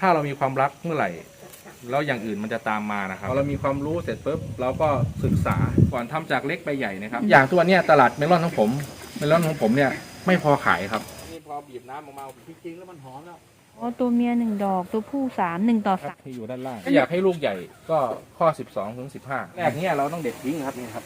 ถ้าเรามีความรักเมื่อไหร่ แล้วอย่างอื่นมันจะตามมานะครับพอเรามีความรู้เสร็จปุ๊บเราก็ศึกษาก่อนทำจากเล็กไปใหญ่นะครับ อย่างตัวเนี้ยตลาดเมลอนของผม เมลอนของผมเนี่ยไม่พอขายครับนี่พอบีบน้ำออกมาจริงๆแล้วมันหอมแล้วอ๋อตัวเมียหนึ่งดอกตัวผู้สามหนึ่งต่อครับสามที่อยู่ด้านล่างถ้าอยากให้ลูกใหญ่ก็ข้อ12ถึง15แรกเนี่ยเราต้องเด็ดทิ้งครับนี่ครับ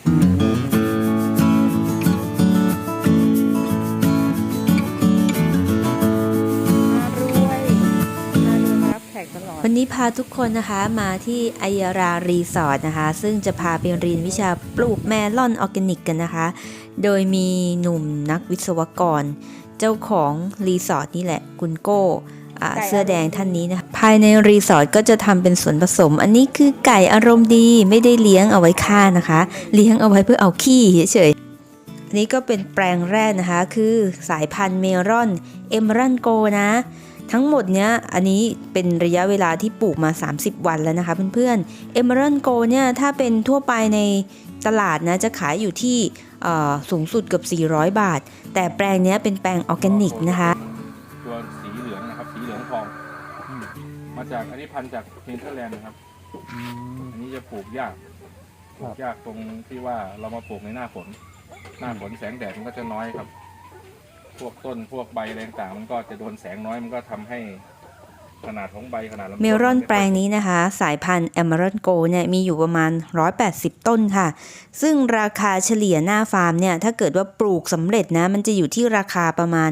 ารวยมารับแขกตลอด วันนี้พาทุกคนนะคะมาที่อายารารีสอร์ทนะคะ ซึ่งจะพาไปเรียนวิชาปลูกเมลอนออร์แกนิกกันนะคะ โดยมีหนุ่มนักวิศวกร เจ้าของรีสอร์ทนี่แหละคุณโก้อ่าเสื้อแดงท่านนี้นะคะภายในรีสอร์ทก็จะทำเป็นส่วนผสม อันนี้คือไก่อารมณ์ดีไม่ได้เลี้ยงเอาไว้ฆ่านะคะ เลี้ยงเอาไว้เพื่อเอาขี้เฉยๆอันนี้ก็เป็นแปลงแรกนะคะ คือสายพันธุ์เมลอนเอมรันโกนะ ทั้งหมดเนี้ยอันนี้เป็นระยะเวลาที่ปลูกมา 30 วันแล้วนะคะเพื่อนๆ e m e r a l d Go เนี่ยถ้าเป็นทั่วไปในตลาดนะจะขายอยู่ที่สูงสุดเกือบ 400 บาท แต่แปลงเนี้ยเป็นแปลงออร์แกนิกนะคะตัวสีเหลืองนะครับสีเหลืองทองมาจากอันนี้พันจากเนเธอร์แลนด์นะครับอันนี้จะปลูกยากปลูกยากตรงที่ว่าเรามาปลูกในหน้าฝน หน้าฝนแสงแดดมันก็จะน้อยครับ พวกต้นพวกใบอะไรต่างมันก็จะโดนแสงน้อยมันก็ทำให้ขนาดของใบขนาดลำเมลอนแปลงนี้นะคะ สายพันธุ์ e m e r a l d Go เนี่ยมีอยู่ประมาณ 180 ต้นค่ะ ซึ่งราคาเฉลี่ยหน้าฟาร์มเนี่ย ถ้าเกิดว่าปลูกสำเร็จนะ มันจะอยู่ที่ราคาประมาณ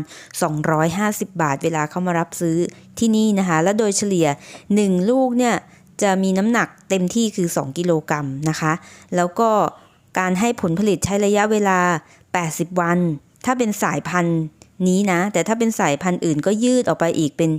250 บาทเวลาเข้ามารับซื้อที่นี่นะคะ และโดยเฉลี่ย 1 ลูกเนี่ย จะมีน้ำหนักเต็มที่คือ 2 กิโลกรัมนะคะ แล้วก็การให้ผลผลิตใช้ระยะเวลา 80 วัน ถ้าเป็นสายพันธุ์ นี้นะ แต่ถ้าเป็นสายพันธุ์อื่นก็ยืดออกไปอีกเป็น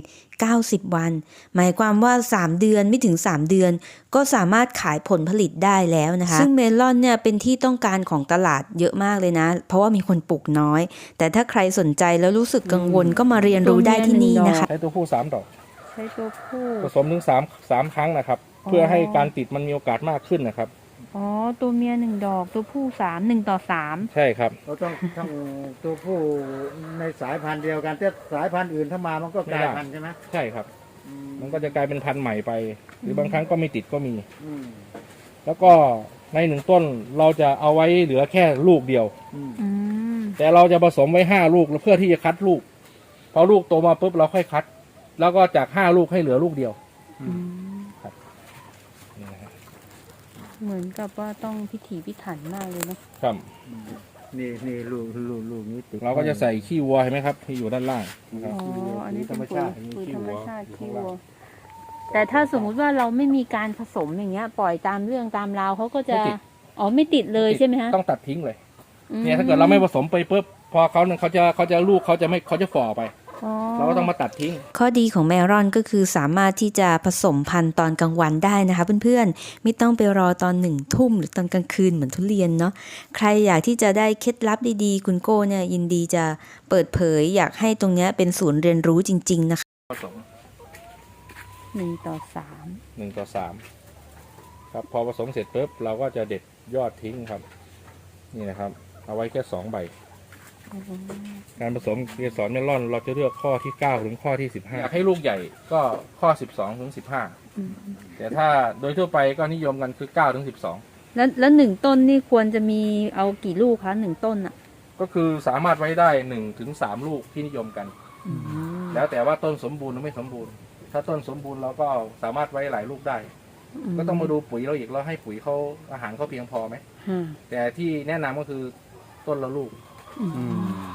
90 วัน หมายความว่า 3 เดือนไม่ถึง 3 เดือน ก็สามารถขายผลผลิตได้แล้วนะคะ ซึ่งเมลอนเนี่ยเป็นที่ต้องการของตลาดเยอะมากเลยนะ เพราะว่ามีคนปลูกน้อย แต่ถ้าใครสนใจแล้วรู้สึกกังวลก็มาเรียนรู้ได้ที่นี่นะคะใช้ตัวผู้สามดอกใช้ตัวผู้ผสมถึงสามสามครั้งนะครับ เพื่อให้การติดมันมีโอกาสมากขึ้นนะครับ อ๋อ ตัวเมียหนึ่งดอก ตัวผู้สามหนึ่งต่อสามใช่ครับ เราต้องต้องตัวผู้ในสายพันธุ์เดียวกันแต่สายพันธุ์อื่นถ้ามามันก็กลายพันธุ์ใช่ไหมใช่ครับ อืมันก็จะกลายเป็นพันธุ์ใหม่ไป หรือบางครั้งก็ไม่ติดก็มี อืมแล้วก็ในหนึ่งต้นเราจะเอาไว้เหลือแค่ลูกเดียว อืม อืม แต่เราจะผสมไว้ห้าลูกเพื่อที่จะคัดลูกพอลูกโตมาปุ๊บเราค่อยคัด แล้วก็จากห้าลูกให้เหลือลูกเดียว อืมนี่นะฮะ เหมือนกับว่าต้องพิถีพิถันมากเลยเนาะครับ นี่นี่ลูกลูกลูกนี้ติดเราก็จะใส่ขี้วัวเห็นไหมครับ ที่อยู่ด้านล่างนะครับ อ๋ออันนี้เป็นธรรมปุ๋ยชาติปุ๋ยขี้ธรรวัมวชาติอยู่ขี้ข้างวัล่างวแต่ถ้าสมมุติว่าเราไม่มีการผสมอย่างเงี้ย ปล่อยตามเรื่องตามราวเขาก็จะไม่ติด อ๋อไม่ติดเลยใช่ไหมฮะต้องตัดทิ้งเลย เนี่ยถ้าเกิดเราไม่ผสมไปปุ๊บพอเขาเนี่ยเขาจะเขาจะลูกเขาจะไม่เขาจะฝ่อไปอ๋อ เราก็ต้องมาตัดทิ้ง ข้อดีของเมลอนก็คือสามารถที่จะผสมพันธุ์ตอนกลางวันได้นะคะเพื่อนๆ ไม่ต้องไปรอตอนหนึ่งทุ่มหรือตอนกลางคืนเหมือนทุเรียนเนาะ ใครอยากที่จะได้เคล็ดลับดีๆ คุณโก้เนี่ยยินดีจะเปิดเผยอยากให้ตรงเนี้ยเป็นศูนย์เรียนรู้จริง ๆ นะคะผสมหนึ่งต่อสามหนึ่งต่อสามครับพอผสมเสร็จปุ๊บเราก็จะเด็ดยอดทิ้งครับ นี่นะครับ เอาไว้แค่สองใบ การผสมเกสรเมลอนเราจะเลือกข้อที่ 9 ถึงข้อที่ 15 อยากให้ลูกใหญ่ก็ข้อ 12 ถึงอืม15 แต่ถ้าโดยทั่วไปก็นิยมกันคือ 9 ถึงแล้วแล้วหนึ่งต้นนี่ควรจะมีเอากี่ลูกคะหนึ่งต้นอะ12ก็คือสามารถไว้ได้1ถึง3ลูกที่นิยมกันอืมแล้วแต่ว่าต้นสมบูรณ์หรือไม่สมบูรณ์ ถ้าต้นสมบูรณ์เราก็สามารถไว้หลายลูกได้ ก็ต้องมาดูปุ๋ยเราอีกเราให้ปุ๋ยเขาอาหารเขาเพียงพอไหมฮะแต่ที่แนะนำก็คือต้นละลูกอืม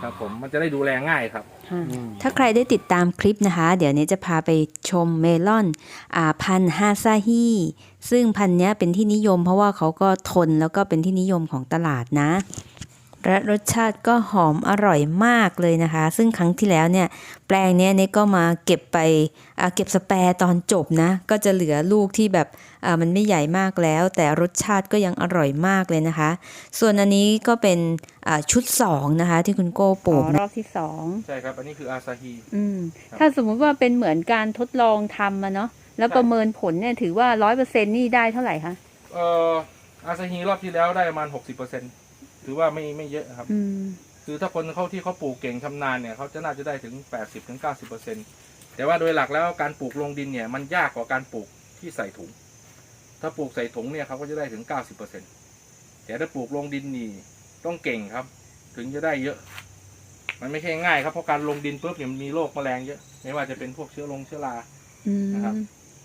ครับผมมันจะได้ดูแลง่ายครับฮะอืมถ้าใครได้ติดตามคลิปนะคะ เดี๋ยวนี้จะพาไปชมเมลอนอ่าพันธุ์ฮาซาฮีซึ่งพันธุ์เนี้ยเป็นที่นิยมเพราะว่าเขาก็ทนแล้วก็เป็นที่นิยมของตลาดนะ และรสชาติก็หอมอร่อยมากเลยนะคะ ซึ่งครั้งที่แล้วเนี่ยแปลงเนี้ยเนี่ยก็มาเก็บไปอ่าเก็บสแปร์ตอนจบนะ ก็จะเหลือลูกที่แบบอ่ามันไม่ใหญ่มากแล้ว แต่รสชาติก็ยังอร่อยมากเลยนะคะ ส่วนอันนี้ก็เป็นอ่าชุดสองนะคะ ที่คุณโก้ปอ๋ลูอกรอบที่สองใช่ครับอันนี้คืออาซาฮีอืมครับถ้าสมมุติว่าเป็นเหมือนการทดลองทำอะเนาะแล้วใช่ประเมินผลเนี่ยถือว่าร้อยเปอร์เซ็นนี่ได้เท่าไหร่คะเอ่ออาซาฮีรอบที่แล้วได้ประมาณ60% ถือว่าไม่ไม่เยอะครับ อืม คือถ้าคนเขาที่เขาปลูกเก่งชำนาญเนี่ยเขาจะน่าจะได้ถึง 80-90%ถแต่ว่าโดยหลักแล้วการปลูกลงดินเนี่ยมันยากกว่าการปลูกที่ใส่ถุง ถ้าปลูกใส่ถุงเนี่ยเขาก็จะได้ถึง 90%แต่ถ้าปลูกลงดินนี่ต้องเก่งครับ ถึงจะได้เยอะ มันไม่ใช่ง่ายครับเพราะการลงดินปุ๊บเนี่ยมันมีโรคแมลงเยอะ ไม่ว่าจะเป็นพวกเชื้อลงเชื้อรา อืม นะครับ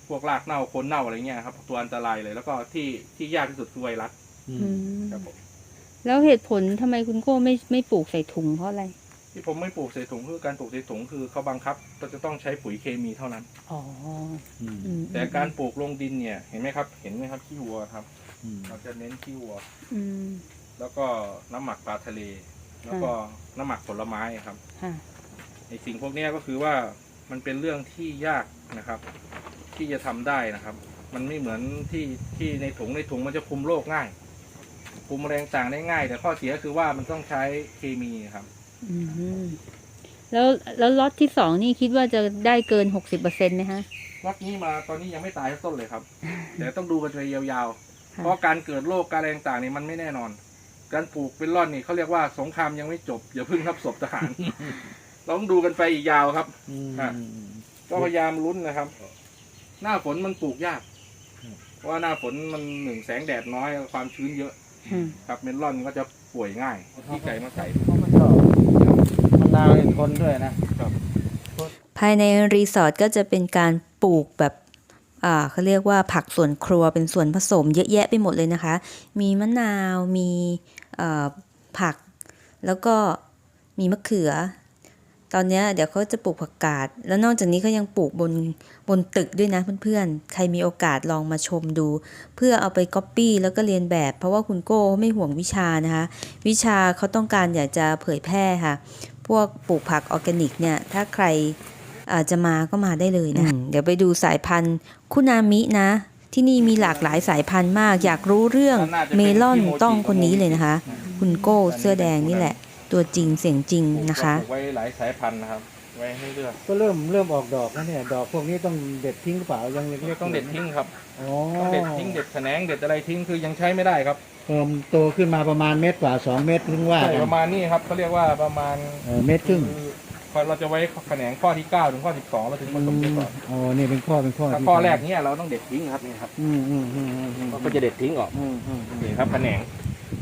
พวกรากเน่าโคนเน่าอะไรเงี้ยครับตัวอันตรายเลย แล้วก็ที่ที่ยากที่สุดคือไวรัสอือืม ม ครับผม แล้วเหตุผลทำไมคุณโก้ไม่ไม่ปลูกใส่ถุงเพราะอะไร ที่ผมไม่ปลูกใส่ถุงคือการปลูกใส่ถุงคือเขาบังคับก็จะต้องใช้ปุ๋ยเคมีเท่านั้นอ๋ออืมอืมแต่การปลูกลงดินเนี่ยเห็นไหมครับ เห็นไหมครับขี้วัวครับอืมเราจะเน้นขี้วัวอืมแล้วก็น้ำหมักปลาทะเล แล้วก็น้ำหมักผลไม้ครับค่ะในสิ่งพวกเนี้ยก็คือว่ามันเป็นเรื่องที่ยากนะครับ ที่จะทำได้นะครับ มันไม่เหมือนที่ที่ในถุงในถุงมันจะคุมโรคง่าย คุมแมลงต่างได้ง่าย แต่ข้อเสียคือว่ามันต้องใช้เคมีครับอืมแล้วแล้วล็อตที่สองนี่คิดว่าจะได้เกินหกสิบเปอร์เซ็นต์ไหมฮะล็อตนี้มาตอนนี้ยังไม่ตายทั้งต้นเลยครับแต่ต้องดูกันไปยาวๆค่ะเพราะการเกิดโรคการอะไรต่างๆนี่มันไม่แน่นอน การปลูกเป็นร่อนนี่เขาเรียกว่าสงครามยังไม่จบอย่าเพิ่งทับศพทหารเราต้องดูกันไปอีกยาวครับอืมอะก็พยายามลุ้นนะครับ หน้าฝนมันปลูกยากอืมเพราะว่าหน้าฝนมันหนึ่งแสงแดดน้อยความชื้นเยอะอืม ครับเมลอนก็จะป่วยง่ายที่ไก่มาใส่เขาไม่ชอบมะนาวนี่ทนด้วยนะภายในรีสอร์ทก็จะเป็นการปลูกแบบอ่าเขาเรียกว่าผักสวนครัวเป็นส่วนผสมเยอะแยะไปหมดเลยนะคะ มีมะนาวมีเอ่อผัก แล้วก็มีมะเขือ ตอนเนี้ยเดี๋ยวเขาจะปลูกผักกาด แล้วนอกจากนี้เขายังปลูกบนบนตึกด้วยนะเพื่อนๆ ใครมีโอกาสลองมาชมดู เพื่อเอาไปก๊อปปี้แล้วก็เรียนแบบ เพราะว่าคุณโก้ไม่ห่วงวิชานะคะ วิชาเขาต้องการอยากจะเผยแพร่ค่ะ พวกปลูกผักออร์แกนิกเนี่ย ถ้าใครอาจจะมาก็มาได้เลยนะ เดี๋ยวไปดูสายพันธุ์คุนามินะ ที่นี่มีหลากหลายสายพันธุ์มาก อยากรู้เรื่องเมลอนต้องคนนี้เลยนะคะ คุณโก้เสื้อแดงนี่แหละ ตัวจริงเสียงจริงนะคะ ปลูกไว้หลายสายพันธุ์นะครับ ไว้ให้เลือกก็เริ่มเริ่มออกดอกแล้วเนี่ย ดอกพวกนี้ต้องเด็ดทิ้งหรือเปล่ายังเล็กๆต้องเด็ดทิ้งครับอ๋อต้องเด็ดทิ้งเด็ดแขนงเด็ดอะไรทิ้งคือยังใช้ไม่ได้ครับเติมโตขึ้นมาประมาณเมตรกว่าสองเมตรถึงว่าใช่กันประมาณนี้ครับเขาเรียกว่าประมาณเออเมตรครึ่งคือพอเราจะไว้แขนงข้อที่เก้าถึงข้อสิบสองเราถึงผสมเกสรอ๋อนี่เป็นข้อเป็นข้อถ้าที่ข้อแรกเนี่ยเราต้องเด็ดทิ้งครับนี่ครับอืมอืมอืมอืมอืมก็จะเด็ดทิ้งออกอืมอืมอืมนี่ครับแขนง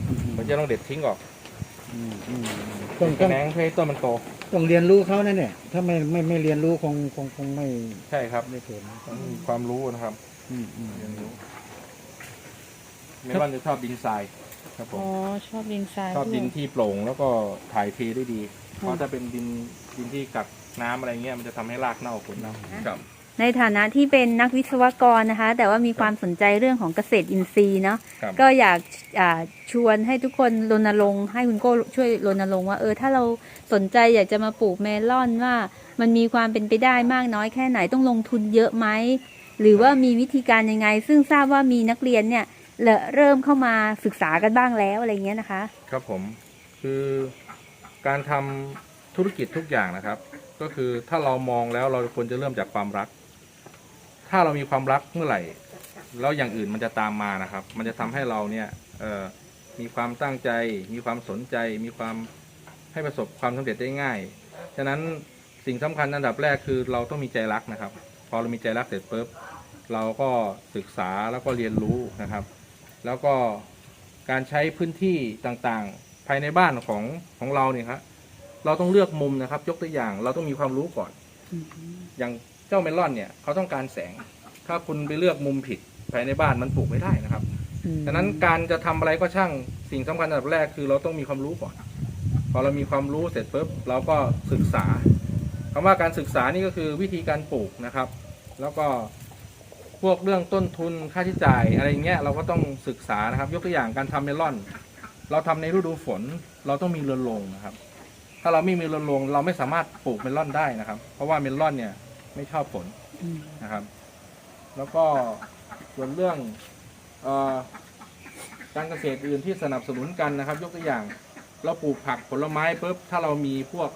อืมมันจะต้องเด็ดทิ้งออก อืมอืมต้องแขต้องนงเพื่อให้ต้นมันโต ต้องเรียนรู้เขานะเนี่ยถ้าไม่ไม่ไม่เรียนรู้คงคงคงไม่ใช่ครับไม่เกิดนะต้องมีความรู้นะครับอืมอืมเรียนรู้เมลอนจะชอบดินทรายครับผอ๋อมชอบดินทรายชอบดินด้วยที่โปร่งแล้วก็ถ่ายเทได้ดี เพค่ะราะถ้าเป็นดินดินที่กักน้ำอะไรเงี้ยมันจะทำให้รากเน่าผลเน่าครับ ในฐานะที่เป็นนักวิศวกรนะคะ แต่ว่ามีความสนใจเรื่องของเกษตรอินทรีย์เนาะครับ ก็อยากอ่าชวนให้ทุกคนรณรงค์ให้คุณโก้ช่วยรณรงค์ว่าเออถ้าเราสนใจอยากจะมาปลูกเมลอนว่า มันมีความเป็นไปได้มากน้อยแค่ไหนต้องลงทุนเยอะไหมหรือว่ามีวิธีการยังไง ซึ่งทราบว่ามีนักเรียนเนี่ยเริ่มเข้ามาศึกษากันบ้างแล้วอะไรเงี้ยนะคะ ครับผมคือการทำธุรกิจทุกอย่างนะครับ ก็คือถ้าเรามองแล้วเราควรจะเริ่มจากความรัก ถ้าเรามีความรักเมื่อไหร่ แล้วอย่างอื่นมันจะตามมานะครับ มันจะทำให้เราเนี่ยมีความตั้งใจ มีความสนใจ มีความให้ประสบความสำเร็จได้ง่าย ฉะนั้นสิ่งสำคัญอันดับแรกคือเราต้องมีใจรักนะครับ พอเรามีใจรักเสร็จปุ๊บเราก็ศึกษาแล้วก็เรียนรู้นะครับ แล้วก็การใช้พื้นที่ต่างๆ ภายในบ้านของของเราเนี่ยครับเราต้องเลือกมุมนะครับ ยกตัวอย่าง เราต้องมีความรู้ก่อน อย่าง เจ้าเมลอนเนี่ยเขาต้องการแสง ถ้าคุณไปเลือกมุมผิดภายในบ้านมันปลูกไม่ได้นะครับดังนั้นการจะทำอะไรก็ช่างสิ่งสำคัญอันดับแรกคือเราต้องมีความรู้ก่อน พอเรามีความรู้เสร็จปุ๊บเราก็ศึกษาคำว่าการศึกษานี่ก็คือวิธีการปลูกนะครับ แล้วก็พวกเรื่องต้นทุนค่าใช้จ่ายอะไรเงี้ยเราก็ต้องศึกษานะครับ ยกตัวอย่างการทำเมลอน เราทำในฤดูฝน เราต้องมีเรือนโรงนะครับ ถ้าเราไม่มีเรือนโรงเราไม่สามารถปลูกเมลอนได้นะครับ เพราะว่าเมลอนเนี่ย ไม่ชอบฝนนะครับ แล้วก็ส่วนเรื่องเออการเกษตรอื่นที่สนับสนุนกันนะครับ ยกตัวอย่าง เราปลูกผักผลไม้ปุ๊บถ้าเรามีพวก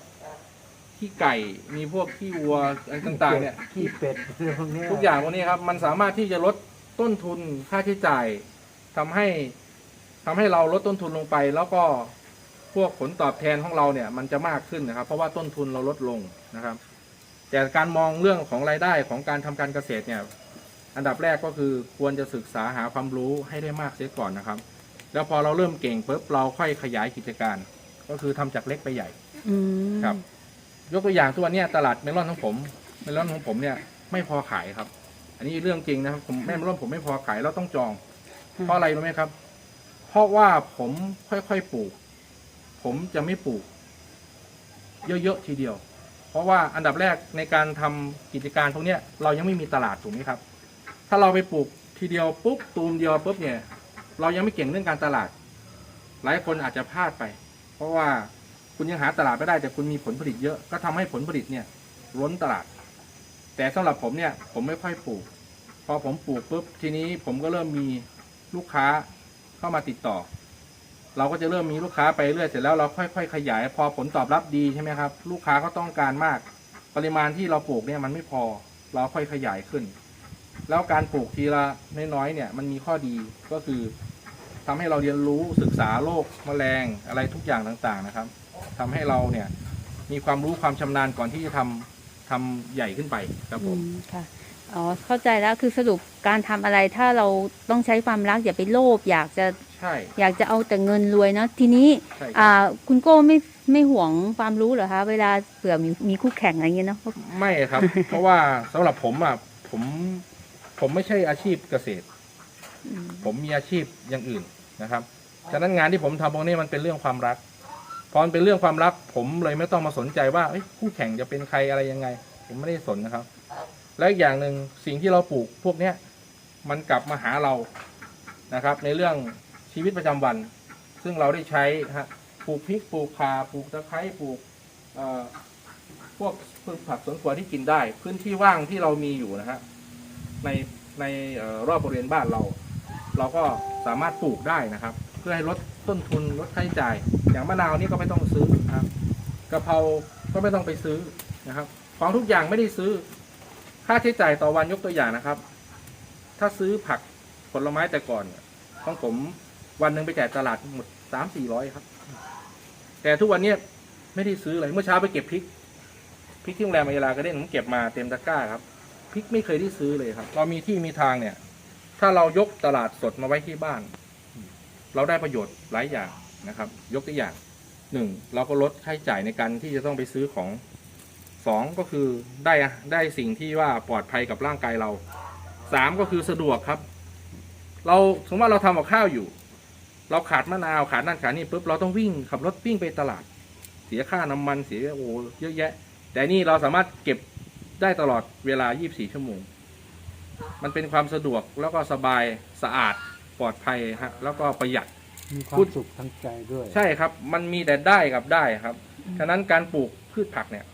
ขี้ไก่มีพวกขี้วัวอะไรต่างๆ เนี่ยขี้เป็ดอะไรพวกเนี้ยทุกอย่างพวกนี้ครับ มันสามารถที่จะลดต้นทุนค่าใช้จ่ายทำให้ทำให้เราลดต้นทุนลงไป แล้วก็พวกผลตอบแทนของเราเนี่ย มันจะมากขึ้นนะครับ เพราะว่าต้นทุนเราลดลงนะครับ แต่การมองเรื่องของรายได้ของการทำการเกษตรเนี่ยอันดับแรกก็คือควรจะศึกษาหาความรู้ให้ได้มากเสียก่อนนะครับ แล้วพอเราเริ่มเก่งปุ๊บเราค่อยขยายกิจการ ก็คือทำจากเล็กไปใหญ่อืมครับ ยกตัวอย่างตัวเนี้ยตลาดเมลอนของผมเมลอนของผมเนี่ยไม่พอขายครับ อันนี้เรื่องจริงนะครับผมแม่เมลอนผมไม่พอขายแล้วต้องจอง เพราะอะไรรู้ไหมครับ เพราะว่าผมค่อยๆปลูก ผมจะไม่ปลูก เยอะๆทีเดียว เพราะว่าอันดับแรกในการทำกิจการพวกนี้เรายังไม่มีตลาดถูกไหมครับ ถ้าเราไปปลูกทีเดียวปุ๊บตูมเดียวปุ๊บเนี่ย เรายังไม่เก่งเรื่องการตลาด หลายคนอาจจะพลาดไป เพราะว่าคุณยังหาตลาดไม่ได้แต่คุณมีผลผลิตเยอะก็ทำให้ผลผลิตเนี่ยล้นตลาด แต่สำหรับผมเนี่ยผมไม่ค่อยปลูก พอผมปลูกปุ๊บทีนี้ผมก็เริ่มมีลูกค้าเข้ามาติดต่อ เราก็จะเริ่มมีลูกค้าไปเรื่อยเสร็จแล้วเราค่อย ๆ ขยาย พอผลตอบรับดีใช่ไหมครับ ลูกค้าก็ต้องการมาก ปริมาณที่เราปลูกเนี่ยมันไม่พอ เราค่อยขยายขึ้น แล้วการปลูกทีละน้อยๆเนี่ยมันมีข้อดีก็คือทำให้เราเรียนรู้ศึกษาโรคแมลงอะไรทุกอย่างต่างๆนะครับทำให้เราเนี่ยมีความรู้ความชำนาญก่อนที่จะทำทำใหญ่ขึ้นไปครับผมค่ะอ๋อเข้าใจแล้วคือสรุปการทำอะไรถ้าเราต้องใช้ความรักอย่าไปโลภอยากจะ ใช่ อยากจะเอาแต่เงินรวยเนาะทีนี้ใช่ครับ อ่าคุณโก้ไม่ไม่ห่วงความรู้เหรอคะเวลาเผื่อมีมีคู่แข่งอะไรเงี้ยเนาะ ไม่ครับ เพราะว่าสำหรับผมอะผมผมไม่ใช่อาชีพเกษตรอืมผมมีอาชีพอย่างอื่นนะครับฉะนั้นงานที่ผมทำพวกนี้มันเป็นเรื่องความรัก พอมันเป็นเรื่องความรัก ผมเลยไม่ต้องมาสนใจว่าเอ้ยคู่แข่งจะเป็นใครอะไรยังไง ผมไม่ได้สนนะครับ และอีกอย่างหนึ่งสิ่งที่เราปลูกพวกเนี้ยมันกลับมาหาเรานะครับ ในเรื่อง ชีวิตประจำวัน ซึ่งเราได้ใช้ฮะปลูกพริกปลูกข่าปลูกตะไคร้ปลูกพวกพืชผักสวนครัวที่กินได้ พื้นที่ว่างที่เรามีอยู่นะฮะในในออรอบบริเวณบ้านเรา เราก็สามารถปลูกได้นะครับ เพื่อให้ลดต้นทุนลดค่าใช้จ่าย อย่างมะนาวนี่ก็ไม่ต้องซื้อนะครับกะเพราก็ไม่ต้องไปซื้อนะครับของทุกอย่างไม่ได้ซื้อค่าใช้จ่ายต่อวันยกตัวอย่างนะครับ ถ้าซื้อผักผลไม้แต่ก่อนของผม วันหนึ่งไปจ่ายตลาดหมดสามสี่ร้อยครับ แต่ทุกวันเนี้ยไม่ได้ซื้อเลยเมื่อเช้าไปเก็บพริกพริกที่โรงแรมอเยลากระเด้นผมเก็บมาเต็มตะกร้าครับพริกไม่เคยได้ซื้อเลยครับ เรามีที่มีทางเนี่ย ถ้าเรายกตลาดสดมาไว้ที่บ้าน เราได้ประโยชน์หลายอย่างนะครับ ยกตัวอย่างหนึ่งเราก็ลดค่าใช้จ่ายในการที่จะต้องไปซื้อของสองก็คือได้ได้สิ่งที่ว่าปลอดภัยกับร่างกายเราสามก็คือสะดวกครับ เราสมมติว่าเราทำกับข้าวอยู่ เราขาดมะนาวขาดนั่นขาดนี่ปุ๊บเราต้องวิ่งขับรถวิ่งไปตลาด เสียค่าน้ำมันเสียโอ้โหเยอะแยะ แต่นี่เราสามารถเก็บได้ตลอดเวลา 24 ชั่วโมง มันเป็นความสะดวกแล้วก็สบายสะอาดปลอดภัยฮะแล้วก็ประหยัดมีควาพูมดสุขทางใจด้วย ใช่ครับ มันมีแต่ได้กับได้ครับฉะนั้นการปลูกพืชผักเนี่ย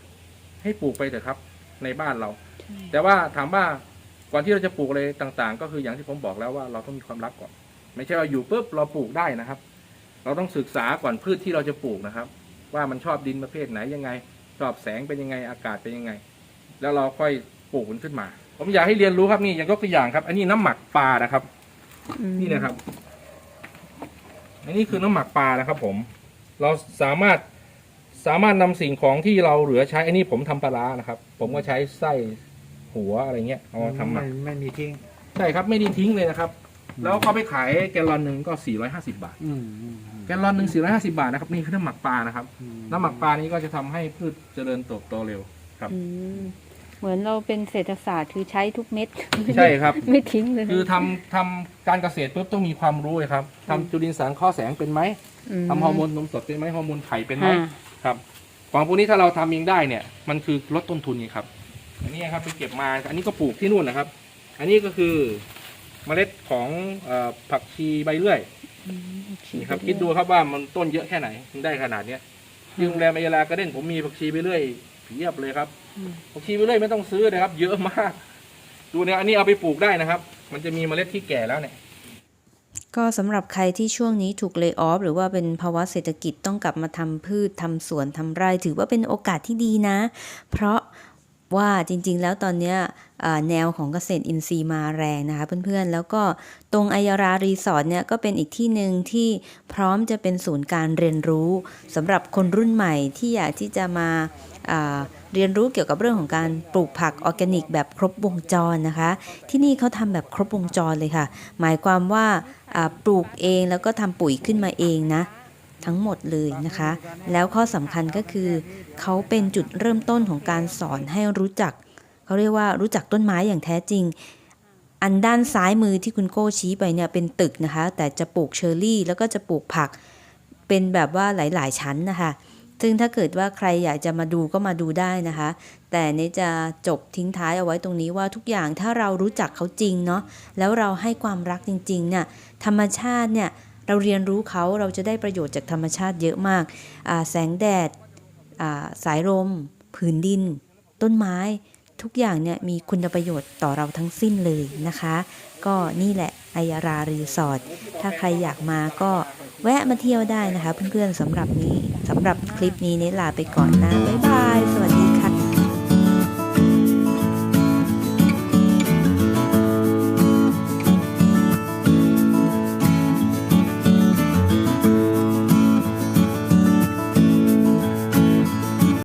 ให้ปลูกไปเถอะครับ ในบ้านเรา แต่ว่าถามว่าก่อนที่เราจะปลูกอะไรต่าง ๆ ก็คืออย่างที่ผมบอกแล้วว่าเราต้องมีความรักก่อน ไม่ใช่ว่าอยู่ปุ๊บเราปลูกได้นะครับ เราต้องศึกษาก่อนพืชที่เราจะปลูกนะครับ ว่ามันชอบดินประเภทไหนยังไง ชอบแสงเป็นยังไงอากาศเป็นยังไง แล้วเราค่อยปลูกมันขึ้นมา ผมอยากให้เรียนรู้ครับนี่อย่างยกตัวอย่างครับ อันนี้น้ำหมักปลานะครับอืมนี่นะครับ อันนี้คือน้ำหมักปลานะครับผม เราสามารถสามารถนำสิ่งของที่เราเหลือใช้อันนี้ผมทำปลาร้านะครับ ผมก็ใช้ไส้หัวอะไรเงี้ยเอามาทำหมัไม่กไม่มีทิ้งใช่ครับไม่ได้ทิ้งเลยนะครับอืม แล้วก็ไปขายแกลลอนหนึ่งก็ 450 บาท อืมอืมอืมแกลลอนหนึ่ง450 บาทนะครับนี่คือน้ำหมักปลานะครับอืมน้ำหมักปลานี้ก็จะทำให้พืชเจริญเติบโตเร็วครับ อืมเหมือนเราเป็นเศรษฐศาสตร์คือใช้ทุกเม็ดใช่ครับ ไม่ทิ้งเลยคือทำทำการเกษตรปุ๊บต้องมีความรู้เลยครับทำจุลินทรีย์ข้อแสงเป็นไหมมทำฮอร์โมนนมสดเป็นไหมฮอร์โมนไข่เป็นไหมอ่าครับของพวกนี้ถ้าเราทำเองได้เนี่ยมันคือลดต้นทุนไงครับ อันนี้ครับไปเก็บมาอันนี้ก็ปลูกที่นู่นนะครับ อันนี้ก็คือ เมล็ดของเออผักชีใบเลื่อยอืมโอเนี่ครับคิดดูครับว่ามันต้นเยอะแค่ไหนถึงได้ขนาดเนี้ยที่โรงแรมไอยาลากระเด้นผมมีผักชีใบเลื่อยเพียบเลยครับอืมผักชีใบเลื่อยไม่ต้องซื้อนะครับ เยอะมาก ดูเนี่ยอันนี้เอาไปปลูกได้นะครับ มันจะมีเมล็ดที่แก่แล้วเนี่ย ก็สำหรับใครที่ช่วงนี้ถูกเล y o ออฟหรือว่าเป็นภาวะเศรษฐกิจต้องกลับมาทำพืชทำสวนทำไร่ ถือว่าเป็นโอกาสที่ดีนะ เพราะ ว่าจริงๆ แล้วตอนนี้แนวของเกษตรอินทรีย์มาแรงนะคะเพื่อนๆ แล้วก็ตรงอัยรารีสอร์ทเนี่ยก็เป็นอีกที่หนึ่งที่พร้อมจะเป็นศูนย์การเรียนรู้สำหรับคนรุ่นใหม่ที่อยากที่จะมาเรียนรู้เกี่ยวกับเรื่องของการปลูกผักออร์แกนิก แบบครบวงจรนะคะ ที่นี่เขาทำแบบครบวงจรเลยค่ะ หมายความว่าอ่าปลูกเองแล้วก็ทำปุ๋ยขึ้นมาเองนะ ทั้งหมดเลยนะคะ แล้วข้อสำคัญก็คือ เขาเป็นจุดเริ่มต้นของการสอนให้รู้จัก เขาเรียกว่ารู้จักต้นไม้อย่างแท้จริง อันด้านซ้ายมือที่คุณโก้ชี้ไปเนี่ยเป็นตึกนะคะ แต่จะปลูกเชอร์รี่ แล้วก็จะปลูกผัก เป็นแบบว่าหลาย ๆ ชั้นนะคะซึ่งถ้าเกิดว่าใครอยากจะมาดูก็มาดูได้นะคะ แต่เนยจะจบทิ้งท้ายเอาไว้ตรงนี้ว่าทุกอย่างถ้าเรารู้จักเขาจริงเนาะแล้วเราให้ความรักจริงๆเนี่ยธรรมชาติเนี่ย เราเรียนรู้เขาเราจะได้ประโยชน์จากธรรมชาติเยอะมากาแสงแดดาสายลมผืนดิน ต้นไม้ทุกอย่างเนี่ยมีคุณประโยชน์ต่อเราทั้งสิ้นเลยนะคะ ก็นี่แหละไอยารารีสอร์ทถ้าใครอยากมาก็แวะมาเที่ยวได้นะคะ เพื่อนๆสำหรับนี้สำหรับคลิปนี้เนลาไปก่อนนะ บ๊ายบาย สวัสดี